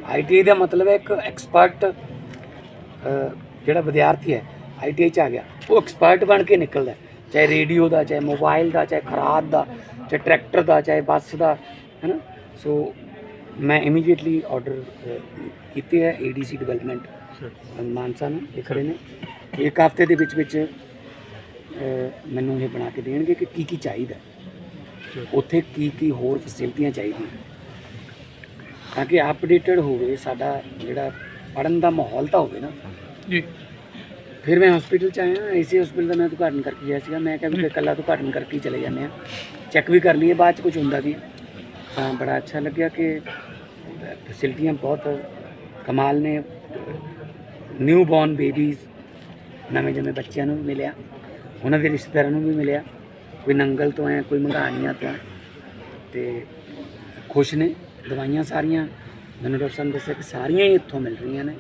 ਆਈਟੀਆਈ ਦਾ ਮਤਲਬ ਹੈ ਇੱਕ ਐਕਸਪਰਟ ਜਿਹੜਾ ਵਿਦਿਆਰਥੀ ਹੈ ਆਈਟੀਆਈ ਚ ਆ ਗਿਆ। ਉਹ ਐਕਸਪਰਟ ਬਣ ਕੇ ਨਿਕਲਦਾ। ਚਾਹੇ ਰੇਡੀਓ ਦਾ ਚਾਹੇ ਮੋਬਾਈਲ ਦਾ ਚਾਹੇ ਖਰਾਦ ਦਾ ਚਾਹੇ ਟਰੈਕਟਰ ਦਾ ਚਾਹੇ ਬੱਸ ਦਾ ਹੈ ਨਾ? ਸੋ ਮੈਂ ਇਮੀਡੀਏਟਲੀ ਆਰਡਰ ਕੀਤੇ ਹੈ ਏਡੀਸੀ ਡਿਵੈਲਪਮੈਂਟ ਮਾਨਸਾ ਨੂੰ ਇਹ ਖੜੇ ਨੇ। ਇੱਕ ਹਫ਼ਤੇ ਦੇ ਵਿੱਚ ਵਿੱਚ ਮੈਨੂੰ ਇਹ ਬਣਾ ਕੇ ਦੇਣਗੇ ਕਿ ਕੀ ਕੀ ਚਾਹੀਦਾ। ਉੱਥੇ ਕੀ ਕੀ ਹੋਰ ਫੈਸਿਲਿਟੀਆਂ ਚਾਹੀਦੀਆਂ। ਤਾਂ ਕਿ ਅਪਡੇਟਡ ਹੋਵੇ ਸਾਡਾ ਜਿਹੜਾ ਪੜਨ ਦਾ ਮਾਹੌਲ ਤਾਂ ਹੋਵੇ ਨਾ। ਜੀ। ਫਿਰ ਮੈਂ ਹਸਪੀਟਲ ਚ ਆਇਆ ਏਸੀ ਹਸਪੀਟਲ ਦਾ ਮੈਂ ਉਦਘਾਟਨ ਕਰਕੇ ਗਿਆ ਸੀਗਾ। ਮੈਂ ਕਿਹਾ ਵੀ ਇਕੱਲਾ ਉਦਘਾਟਨ ਕਰਕੇ ਹੀ ਚਲੇ ਜਾਂਦੇ ਆ ਚੈੱਕ ਵੀ ਕਰ ਲਈਏ ਬਾਅਦ ਚ ਕੁਝ ਹੁੰਦਾ ਵੀ। ਹੈ। ਤਾਂ ਬੜਾ ਅੱਛਾ ਲੱਗਿਆ ਕਿ ਫੈਸਿਲਿਟੀਆਂ ਬਹੁਤ ਕਮਾਲ ਨੇ। ਨਿਊ ਬੌਰਨ ਬੇਬੀਜ਼ ਨਵੇਂ ਜੰਮੇ ਬੱਚਿਆਂ ਨੂੰ ਮਿਲਿਆ। ਉਹਨਾਂ ਦੇ ਰਿਸ਼ਤੇਦਾਰਾਂ ਨੂੰ ਵੀ ਮਿਲਿਆ। ਕੋਈ ਨੰਗਲ ਤੋਂ ਹੈ ਕੋਈ ਮੰਗਾਣੀਆਂ ਤੋਂ ਤੇ ਖੁਸ਼ ਨੇ। ਦਵਾਈਆਂ ਸਾਰੀਆਂ, ਮੈਨੂੰ ਡਾਕਟਰ ਸਾਹਿਬ ਨੇ ਦੱਸਿਆ ਕਿ ਸਾਰੀਆਂ ਹੀ ਇੱਥੋਂ ਮਿਲ ਰਹੀਆਂ ਨੇ।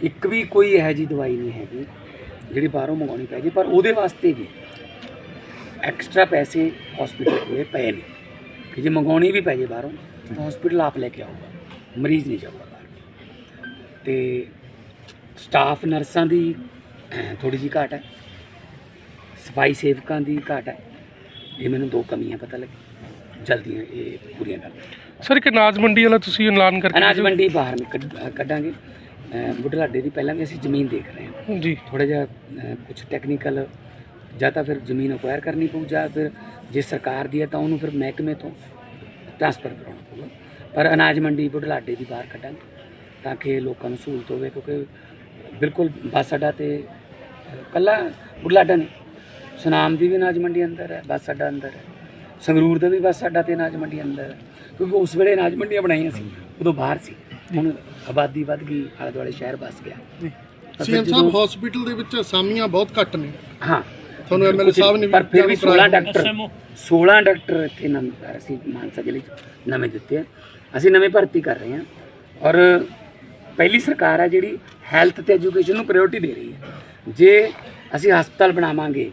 ਇੱਕ ਵੀ ਕੋਈ ਇਹੋ ਜਿਹੀ ਦਵਾਈ ਨਹੀਂ ਹੈਗੀ, ਜਿਹੜੀ ਬਾਹਰੋਂ ਮੰਗਾਉਣੀ ਪੈ ਜੇ, ਪਰ ਉਹਦੇ ਵਾਸਤੇ ਵੀ ਐਕਸਟਰਾ ਪੈਸੇ ਹਸਪੀਟਲ ਕੋਲੇ ਪਏ ਨੇ। ਕਿ ਜੇ ਮੰਗਾਉਣੀ ਵੀ ਪੈ ਜੇ ਬਾਹਰੋਂ, ਤਾਂ ਹਸਪੀਟਲ ਆਪ ਲੈ ਕੇ ਆਊਗਾ, ਮਰੀਜ਼ ਨਹੀਂ ਜਾਊਗਾ ਬਾਹਰ। ਤੇ ਸਟਾਫ ਨਰਸਾਂ ਦੀ ਥੋੜੀ ਜਿਹੀ ਘਾਟ ਹੈ। ਸਫ਼ਾਈ ਸੇਵਕਾਂ ਦੀ ਘਾਟ ਹੈ। ਇਹ ਮੈਨੂੰ ਦੋ ਕਮੀਆਂ ਪਤਾ ਲੱਗੀ ਜਲਦੀ ਇਹ ਪੂਰੀਆਂ ਕਰ ਸਰ ਇੱਕ ਅਨਾਜ ਮੰਡੀ ਵਾਲਾ ਤੁਸੀਂ ਐਲਾਨ ਕਰਕੇ ਅਨਾਜ ਮੰਡੀ ਬਾਹਰ ਨਿਕ- ਕੱਢ- ਕੱਢਾਂਗੇ। ਅਹ ਬੁਢਲਾਡੇ ਦੀ ਪਹਿਲਾਂ ਵੀ ਅਸੀਂ ਜ਼ਮੀਨ ਦੇਖ ਰਹੇ ਹਾਂ। ਜੀ। ਥੋੜਾ ਜਿਹਾ ਕੁਝ ਟੈਕਨੀਕਲ ਜਾਂ ਤਾਂ ਫਿਰ ਜ਼ਮੀਨ ਅਕਵਾਇਰ ਕਰਨੀ ਪਊ ਜਾਂ ਫਿਰ ਜੇ ਸਰਕਾਰ ਦੀ ਹੈ ਤਾਂ ਉਹਨੂੰ ਫਿਰ ਮਹਿਕਮੇ ਤੋਂ ਟ੍ਰਾਂਸਫਰ ਕਰਾਉਣਾ ਪਊਗਾ। ਪਰ ਅਨਾਜ ਮੰਡੀ ਬੁਢਲਾਡੇ ਦੀ ਬਾਹਰ ਕੱਢਾਂਗੇ ਤਾਂ ਕਿ ਲੋਕਾਂ ਨੂੰ ਸਹੂਲਤ ਹੋਵੇ ਕਿਉਂਕਿ ਬਿਲਕੁਲ ਬੱਸ ਅੱਡਾ ਤੇ ਅਹ, ਕੱਲਾ ਬੁਢਲਾਡਾ ਨਹੀਂ। ਸੁਨਾਮ ਦੀ ਵੀ ਅਨਾਜ ਮੰਡੀ ਅੰਦਰ ਹੈ ਬੱਸ ਅੱਡਾ ਅੰਦਰ ਹੈ। ਸੰਗਰੂਰ ਦਾ ਵੀ ਬੱਸ ਅੱਡਾ ਤੇ ਅਨਾਜ ਮੰਡੀ ਅੰਦਰ ਹੈ। ਕਿਉਂਕਿ ਉਸ ਵੇਲੇ ਅਨਾਜ ਮੰਡੀਆਂ ਬਣਾਈਆਂ ਸੀ ਉਦੋਂ ਬਾਹਰ ਸੀ। ਹੁਣ ਆਬਾਦੀ ਵੱਧ ਗਈ ਆਲੇ ਦੁਆਲੇ ਸ਼ਹਿਰ ਵੱਸ ਗਿਆ। ਸੀਐਮ ਸਾਹਿਬ ਹਸਪੀਟਲ ਦੇ ਵਿੱਚ ਅਸਾਮੀਆਂ ਬਹੁਤ ਘੱਟ ਨੇ। ਹਾਂ। ਤੁਹਾਨੂੰ ਐਮਐਲਏ ਸਾਹਿਬ ਨੇ ਵੀ ਪਰ ਫਿਰ ਵੀ ਜਾਣੂ 16 ਕਰਾਇਆ। ਡਾਕਟਰ 16 ਡਾਕਟਰ ਇੱਥੇ ਨਵੇਂ ਅਸੀਂ ਮਾਨਸਾ ਜ਼ਿਲ੍ਹੇ 'ਚ ਨਵੇਂ ਦਿੱਤੇ ਆ। ਅਸੀਂ ਨਵੇਂ ਭਰਤੀ ਕਰ ਰਹੇ ਹਾਂ। ਔਰ ਪਹਿਲੀ ਸਰਕਾਰ ਹੈ ਜਿਹੜੀ ਹੈਲਥ ਤੇ ਐਜੂਕੇਸ਼ਨ ਨੂੰ ਪ੍ਰਾਇੋਰਟੀ ਦੇ ਰਹੀ ਹੈ। ਜੇ ਅਸੀਂ ਹਸਪਤਾਲ ਬਣਾਵਾਂਗੇ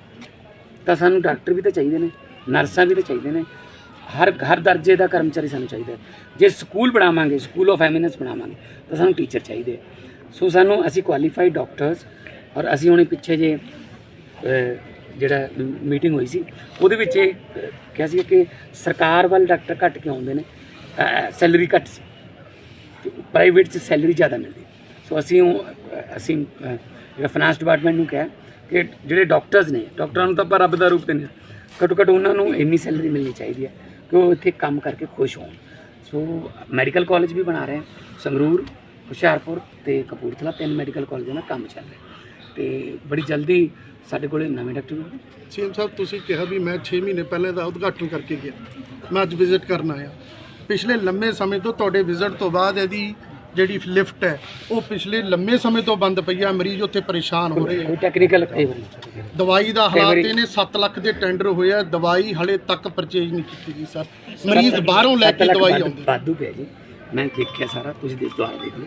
ਤਾਂ ਸਾਨੂੰ ਡਾਕਟਰ ਵੀ ਤਾਂ ਚਾਹੀਦੇ ਨੇ ਨਰਸਾਂ ਵੀ ਤਾਂ ਚਾਹੀਦੇ ਨੇ। ਹਰ ਹਰ ਦਰਜੇ ਦਾ ਕਰਮਚਾਰੀ ਸਾਨੂੰ ਚਾਹੀਦਾ ਹੈ। ਜੇ ਸਕੂਲ ਬਣਾਵਾਂਗੇ ਸਕੂਲ ਆਫ ਐਮਿਨੈਂਸ ਬਣਾਵਾਂਗੇ ਤਾਂ ਸਾਨੂੰ ਟੀਚਰ ਚਾਹੀਦੇ ਆ। ਸੋ ਸਾਨੂੰ ਅਸੀਂ ਕੁਆਲੀਫਾਈਡ ਡਾਕਟਰਸ ਔਰ ਅਸੀਂ ਹੁਣੇ ਪਿੱਛੇ ਜੇ ਅਹ ਜਿਹੜਾ ਮੀਟਿੰਗ ਹੋਈ ਸੀ ਉਹਦੇ ਵਿੱਚ ਇਹ ਅਹ, ਕਿਹਾ ਸੀ ਕਿ ਸਰਕਾਰ ਵੱਲ ਡਾਕਟਰ ਘੱਟ ਕਿਉਂ ਆਉਂਦੇ ਨੇ? ਸੈਲਰੀ ਘੱਟ ਸੀ। ਤੇ ਪ੍ਰਾਈਵੇਟ 'ਚ ਸੈਲਰੀ ਜ਼ਿਆਦਾ ਮਿਲਦੀ। ਸੋ ਅਸੀਂ ਉਹ, ਅਸੀਂ ਅਹ, ਜਿਹੜਾ ਫਾਈਨਾਂਸ ਡਿਪਾਰਟਮੈਂਟ ਨੂੰ ਕਿਹਾ ਕਿ ਜਿਹੜੇ ਡਾਕਟਰਸ ਨੇ ਡਾਕਟਰਾਂ ਨੂੰ ਤਾਂ ਆਪਾਂ ਰੱਬ ਦਾ ਰੂਪ ਦਿੰਦੇ ਹਾਂ। ਘੱਟੋ ਘੱਟ ਉਹਨਾਂ ਨੂੰ ਇੰਨੀ ਸੈਲਰੀ ਮਿਲਣੀ ਚਾਹੀਦੀ ਹੈ। ਕਿ ਉਹ ਇੱਥੇ ਕੰਮ ਕਰਕੇ ਖੁਸ਼ ਹੋਣ। ਸੋ ਮੈਡੀਕਲ ਕਾਲਜ ਵੀ ਬਣਾ ਰਹੇ ਹਾਂ, ਸੰਗਰੂਰ, ਹੁਸ਼ਿਆਰਪੁਰ ਤੇ ਕਪੂਰਥਲਾ, ਤਿੰਨ ਮੈਡੀਕਲ ਕਾਲਜਾਂ ਦਾ ਕੰਮ ਚੱਲ ਰਿਹਾ। ਤੇ ਬੜੀ ਜਲਦੀ ਸਾਡੇ ਕੋਲੇ ਨਵੇਂ ਡਾਕਟਰ ਵੀ ਸੀਐਮ ਸਾਹਿਬ, ਤੁਸੀਂ ਕਿਹਾ ਵੀ ਮੈਂ 6 ਮਹੀਨੇ ਪਹਿਲਾਂ ਦਾ ਉਦਘਾਟਨ ਕਰਕੇ ਗਿਆ। ਮੈਂ ਅੱਜ ਵਿਜ਼ਿਟ ਕਰਨ ਆਇਆ। ਪਿਛਲੇ ਲੰਮੇ ਸਮੇਂ ਤੋਂ ਤੁਹਾਡੇ ਵਿਜ਼ਿਟ ਤੋਂ ਬਾਅਦ ਇਹਦੀ ਜਿਹੜੀ ਲਿਫਟ ਹੈ ਉਹ ਪਿਛਲੇ ਲੰਮੇ ਸਮੇਂ ਤੋਂ ਬੰਦ ਪਈ ਆ ਮਰੀਜ਼ ਉੱਥੇ ਪਰੇਸ਼ਾਨ ਹੋ ਰਹੇ ਆ। ਕੋਈ ਟੈਕਨੀਕਲ ਦਵਾਈ ਦਾ ਹਾਲਾਤ ਇਹਨੇ 7 ਲੱਖ ਦੇ ਟੈਂਡਰ ਹੋਏ ਆ ਦਵਾਈ ਹਲੇ ਤੱਕ ਪਰਚੇਜ ਨਹੀਂ ਕੀਤੀ ਗਈ ਸਰ। ਮਰੀਜ਼ ਬਾਹਰੋਂ ਲੈ ਕੇ ਦਵਾਈ ਆਉਂਦੇ ਵਾਧੂ ਪਿਆ ਜੀ। ਮੈਂ ਦੇਖਿਆ ਸਾਰਾ ਕੁਝ ਦੇਖ ਦੁਆਰਾ ਦੇਖ ਲਓ।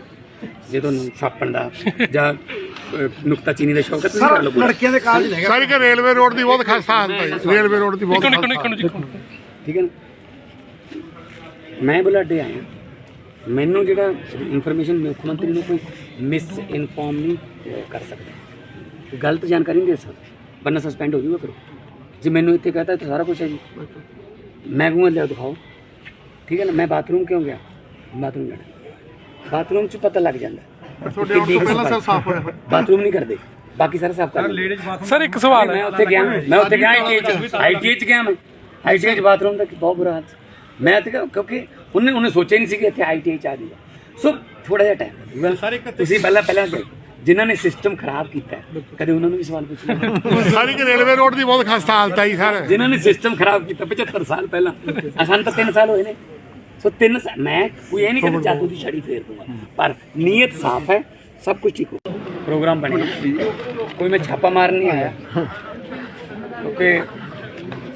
ਜੇ ਤੁਹਾਨੂੰ ਛਾਪਣ ਦਾ ਜਾਂ ਨੁਕਤਾ ਚੀਨੀ ਦਾ ਸ਼ੌਕ ਹੈ ਤੁਸੀਂ ਕਰ ਲਓ ਪੂਰਾ। ਸਾਰੀ ਕਿ ਰੇਲਵੇ ਰੋਡ ਦੀ ਬਹੁਤ ਖਸਤਾ ਹਾਲਤ ਹੈ। ਰੇਲਵੇ ਰੋਡ ਦੀ ਬਹੁਤ ਠੀਕ ਹੈ ਨਾ? ਮੈਂ ਬੁਲਾਡੇ ਆਇਆ। ਮੈਨੂੰ ਜਿਹੜਾ ਇਨਫੋਰਮੇਸ਼ਨ ਮੁੱਖ ਮੰਤਰੀ ਨੂੰ ਕੋਈ ਮਿਸ ਇਨਫੋਰਮ ਨਹੀਂ ਕਰ ਸਕਦਾ। ਗਲਤ ਜਾਣਕਾਰੀ ਨਹੀਂ ਦੇ ਸਕਦਾ। ਬੰਨਾ ਸਸਪੈਂਡ ਹੋ ਜਾਊਗਾ ਫਿਰ। ਜੇ ਮੈਨੂੰ ਇੱਥੇ ਕਹਤਾ ਤਾਂ ਸਾਰਾ ਕੁਝ ਹੈ ਜੀ। ਮੈਂ ਕਹੂੰਗਾ ਲਿਆ ਦਿਖਾਓ। ਠੀਕ ਹੈ ਨਾ? ਮੈਂ ਬਾਥਰੂਮ ਕਿਉਂ ਗਿਆ? ਬਾਥਰੂਮ ਜਾਣਾ। ਬਾਥਰੂਮ 'ਚ ਪਤਾ ਲੱਗ ਜਾਂਦਾ। ਤੁਹਾਡੇ ਆਉਣ ਤੋਂ ਪਹਿਲਾਂ ਸਰ ਸਾਫ਼ ਹੋਇਆ ਹੋਇਆ। ਬਾਥਰੂਮ ਨਹੀਂ ਕਰਦੇ। ਬਾਕੀ ਸਾਰਾ ਸਾਫ਼ ਕਰ ਲੈਂਦੇ ਸਰ ਇੱਕ ਸਵਾਲ ਮੈਂ ਹੈ। ਉੱਥੇ ਗਿਆ ਮੈਂ। ਉੱਥੇ ਗਿਆ ਆਈਟੀਆਈ ਚ। ਆਈਟੀਆਈ ਚ ਗਿਆ ਮੈਂ। ਆਈਟੀਆਈ ਚ ਬਾਥਰੂਮ ਦਾ ਬਹੁਤ ਬੁਰਾ ਹਾਲ ਸੀ। ਮੈਂ ਤੇ ਕਿਉਂਕਿ ਉਹਨੇ ਉਹਨੇ ਸੋਚਿਆ ਨਹੀਂ ਸੀ ਕਿ ਇੱਥੇ ਆਈਟੀਆਈ ਚ ਆ ਜਾਊਗਾ ਸੋ ਥੋੜਾ ਜਿਹਾ ਟਾਈਮ ਤੁਸੀਂ ਪਹਿਲਾਂ ਪਹਿਲਾਂ ਜਿਨ੍ਹਾਂ ਨੇ ਸਿਸਟਮ ਖਰਾਬ ਕੀਤਾ ਕਦੇ ਉਹਨਾਂ ਨੂੰ ਵੀ ਸਵਾਲ ਪੁੱਛਣਾ ਸਾਰੀ ਕਿ ਰੇਲਵੇ ਰੋਡ ਦੀ ਬਹੁਤ ਖਸਤਾ ਹਾਲਤ ਜੀ ਸਰ ਜਿਨ੍ਹਾਂ ਨੇ ਸਿਸਟਮ ਖਰਾਬ ਕੀਤਾ 75 ਸਾਲ ਪਹਿਲਾਂ ਸਾਨੂੰ ਤਾਂ 3 ਸਾਲ ਹੋਏ ਨੇ ਸੋ 3 ਮੈਂ ਕੋਈ ਇਹ ਨਹੀਂ ਕਿ ਜਾਦੂ ਦੀ ਛੜੀ ਫੇਰ ਦੂੰਗਾ ਪਰ ਨੀਅਤ ਸਾਫ਼ ਹੈ ਸਭ ਕੁਝ ਠੀਕ ਹੋ ਪ੍ਰੋਗਰਾਮ ਬਣਿਆ ਕੋਈ ਮੈਂ ਛਾਪਾ ਮਾਰਨ ਨਹੀਂ ਆਇਆ ਕਿਉਂਕਿ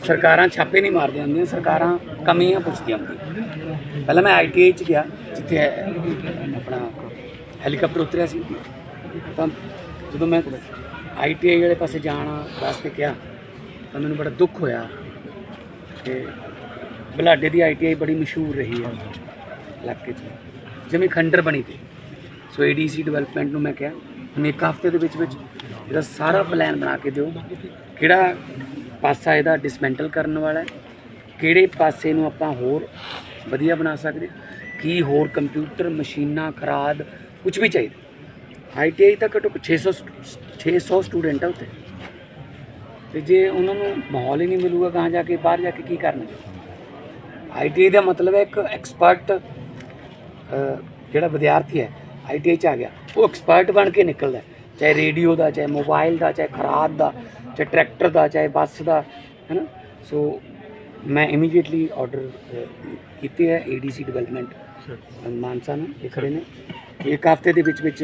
ਸਰਕਾਰਾਂ ਛਾਪੇ ਨਹੀਂ ਮਾਰਦੀਆਂ ਹੁੰਦੀਆਂ ਸਰਕਾਰਾਂ ਕਮੀਆਂ ਪੁੱਛਦੀਆਂ ਹੁੰਦੀਆਂ ਪਹਿਲਾਂ ਮੈਂ ਆਈਟੀਆਈ ਚ ਗਿਆ, ਜਿੱਥੇ ਆਪਣਾ ਹੈਲੀਕਾਪਟਰ ਉਤਰਿਆ ਸੀ। ਤਾਂ ਜਦੋਂ ਮੈਂ ਆਈਟੀਆਈ ਵਾਲੇ ਪਾਸੇ ਜਾਣ ਵਾਸਤੇ ਕਿਹਾ, ਤਾਂ ਮੈਨੂੰ ਬੜਾ ਦੁੱਖ ਹੋਇਆ ਕਿ ਬਲਾਡੇ ਦੀ ਆਈਟੀਆਈ ਬੜੀ ਮਸ਼ਹੂਰ ਰਹੀ ਹੈ ਇਲਾਕੇ 'ਚ। ਜਿਵੇਂ ਖੰਡਰ ਬਣੀ ਤੇ ਸੋ ਏਡੀਸੀ ਡਿਵੈਲਪਮੈਂਟ ਨੂੰ ਮੈਂ ਕਿਹਾ, ਹੁਣ ਇੱਕ ਹਫ਼ਤੇ ਦੇ ਵਿੱਚ ਵਿੱਚ ਇਹਦਾ ਸਾਰਾ ਪਲਾਨ ਬਣਾ ਕੇ ਦਿਓ। ਕਿਹੜਾ ਪਾਸਾ ਇਹਦਾ ਡਿਸਮੈਂਟਲ ਕਰਨ ਵਾਲਾ ਹੈ? ਕਿਹੜੇ ਪਾਸੇ ਨੂੰ ਆਪਾਂ ਹੋਰ ਵਧੀਆ ਬਣਾ ਸਕਦੇ ਕੀ ਹੋਰ ਕੰਪਿਊਟਰ, ਮਸ਼ੀਨਾਂ, ਖਰਾਦ ਕੁਝ ਵੀ ਚਾਹੀਦਾ। ਆਈਟੀਆਈ ਤਾਂ ਘੱਟੋ ਘੱਟ 600 ਸਟ- 600 ਸਟੂਡੈਂਟ ਆ ਉੱਥੇ। ਤੇ ਜੇ ਉਹਨਾਂ ਨੂੰ ਮਾਹੌਲ ਹੀ ਨਹੀਂ ਮਿਲੂਗਾ ਕਹਾਂ ਜਾ ਕੇ, ਬਾਹਰ ਜਾ ਕੇ ਕੀ ਕਰਨਗੇ ਆਈਟੀਆਈ ਦਾ ਮਤਲਬ ਹੈ ਇੱਕ ਐਕਸਪਰਟ ਜਿਹੜਾ ਵਿਦਿਆਰਥੀ ਹੈ ਆਈਟੀਆਈ ਚ ਆ ਗਿਆ। ਉਹ ਐਕਸਪਰਟ ਬਣ ਕੇ ਨਿਕਲਦਾ ਚਾਹੇ ਰੇਡੀਓ ਦਾ, ਚਾਹੇ ਮੋਬਾਈਲ ਦਾ, ਚਾਹੇ ਖਰਾਦ ਦਾ, ਚਾਹੇ ਟਰੈਕਟਰ ਦਾ, ਚਾਹੇ ਬੱਸ ਦਾ, ਹੈ ਨਾ? ਸੋ ਮੈਂ ਇਮੀਡੀਏਟਲੀ ਆਰਡਰ ਕੀਤੇ ਹੈ ਏਡੀਸੀ ਡਿਵੈਲਪਮੈਂਟ ਮਾਨਸਾ ਨੂੰ ਇਹ ਖੜੇ ਨੇ। ਇੱਕ ਹਫ਼ਤੇ ਦੇ ਵਿੱਚ ਵਿੱਚ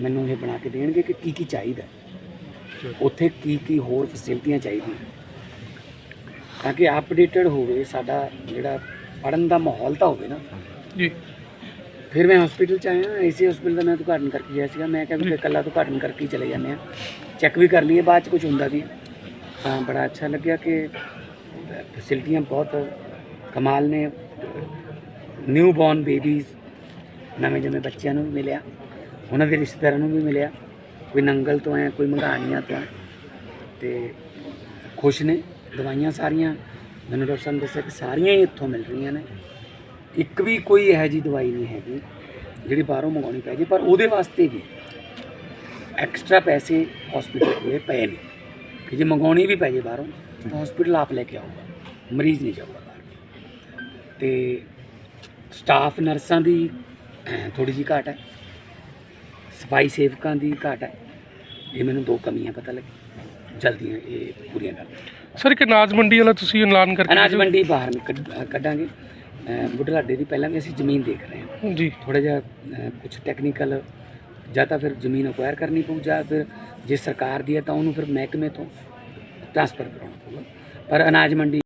ਮੈਨੂੰ ਇਹ ਬਣਾ ਕੇ ਦੇਣਗੇ ਕਿ ਕੀ ਕੀ ਚਾਹੀਦਾ। ਉੱਥੇ ਕੀ ਕੀ ਹੋਰ ਫੈਸਿਲਿਟੀਆਂ ਚਾਹੀਦੀਆਂ। ਤਾਂ ਕਿ ਅਪਡੇਟਡ ਹੋਵੇ ਸਾਡਾ ਜਿਹੜਾ ਪੜਨ ਦਾ ਮਾਹੌਲ ਤਾਂ ਹੋਵੇ ਨਾ। ਜੀ। ਫਿਰ ਮੈਂ ਹਸਪੀਟਲ ਚ ਆਇਆ ਏਸੀ ਹਸਪੀਟਲ ਦਾ ਮੈਂ ਉਦਘਾਟਨ ਕਰਕੇ ਗਿਆ ਸੀਗਾ। ਮੈਂ ਕਿਹਾ ਵੀ ਇਕੱਲਾ ਉਦਘਾਟਨ ਕਰਕੇ ਹੀ ਚਲੇ ਜਾਂਦੇ ਆ ਚੈੱਕ ਵੀ ਕਰ ਲਈਏ ਬਾਅਦ ਚ ਕੁਝ ਹੁੰਦਾ ਵੀ। ਹੈ। ਤਾਂ ਬੜਾ ਅੱਛਾ ਲੱਗਿਆ ਕਿ ਫੈਸਿਲਿਟੀਆਂ ਬਹੁਤ ਕਮਾਲ ਨੇ ਨਿਊ ਬੌਰਨ ਬੇਬੀਜ਼ ਨਵੇਂ ਜੰਮੇ ਬੱਚਿਆਂ ਨੂੰ ਵੀ ਮਿਲਿਆ, ਉਹਨਾਂ ਦੇ ਰਿਸ਼ਤੇਦਾਰਾਂ ਨੂੰ ਵੀ ਮਿਲਿਆ, ਕੋਈ ਨੰਗਲ ਤੋਂ ਹੈ, ਕੋਈ ਮੰਗਾਣੀਆਂ ਤੋਂ ਹੈ, ਤੇ ਖੁਸ਼ ਨੇ, ਦਵਾਈਆਂ ਸਾਰੀਆਂ, ਮੈਨੂੰ ਡਾਕਟਰ ਸਾਹਿਬ ਦੱਸਿਆ ਕਿ ਸਾਰੀਆਂ ਹੀ ਇੱਥੋਂ ਮਿਲ ਰਹੀਆਂ ਨੇ, ਇੱਕ ਵੀ ਕੋਈ ਇਹੋ ਜਿਹੀ ਦਵਾਈ ਨਹੀਂ ਹੈਗੀ, ਜਿਹੜੀ ਬਾਹਰੋਂ ਮੰਗਾਉਣੀ ਪੈ ਜੇ, ਪਰ ਉਹਦੇ ਵਾਸਤੇ ਵੀ ਐਕਸਟਰਾ ਪੈਸੇ ਹਸਪੀਟਲ ਕੋਲੇ ਪਏ ਨੇ, ਕਿ ਜੇ ਮੰਗਾਉਣੀ ਵੀ ਪੈ ਜੇ ਬਾਹਰੋਂ, ਤਾਂ ਹਸਪੀਟਲ ਆਪ ਲੈ ਕੇ ਆਊਗਾ, ਮਰੀਜ਼ ਨਹੀਂ ਜਾਊਗਾ। ਤੇ ਸਟਾਫ ਨਰਸਾਂ ਦੀ ਥੋੜੀ ਜਿਹੀ ਘਾਟ ਹੈ। ਸਫ਼ਾਈ ਸੇਵਕਾਂ ਦੀ ਘਾਟ ਹੈ। ਇਹ ਮੈਨੂੰ ਦੋ ਕਮੀਆਂ ਪਤਾ ਲੱਗੀ ਜਲਦੀ ਇਹ ਪੂਰੀਆਂ ਕਰ। ਸਰ ਇੱਕ ਅਨਾਜ ਮੰਡੀ ਵਾਲਾ ਤੁਸੀਂ ਐਲਾਨ ਕਰਕੇ ਅਨਾਜ ਮੰਡੀ ਬਾਹਰ ਕੱਢਾਂਗੇ। ਬੁਢਲਾਡੇ ਦੀ ਪਹਿਲਾਂ ਵੀ ਅਸੀਂ ਜ਼ਮੀਨ ਦੇਖ ਰਹੇ ਹਾਂ। ਜੀ। ਥੋੜਾ ਜਿਹਾ ਕੁਝ ਟੈਕਨੀਕਲ ਜਾਂ ਤਾਂ ਫਿਰ ਜ਼ਮੀਨ ਅਕਵਾਇਰ ਕਰਨੀ ਪਊ ਜਾਂ ਫਿਰ ਜੇ ਸਰਕਾਰ ਦੀ ਹੈ ਤਾਂ ਉਹਨੂੰ ਫਿਰ ਮਹਿਕਮੇ ਤੋਂ ਟ੍ਰਾਂਸਫਰ ਕਰਾਉਣਾ ਪਊਗਾ। ਪਰ ਅਨਾਜ ਮੰਡੀ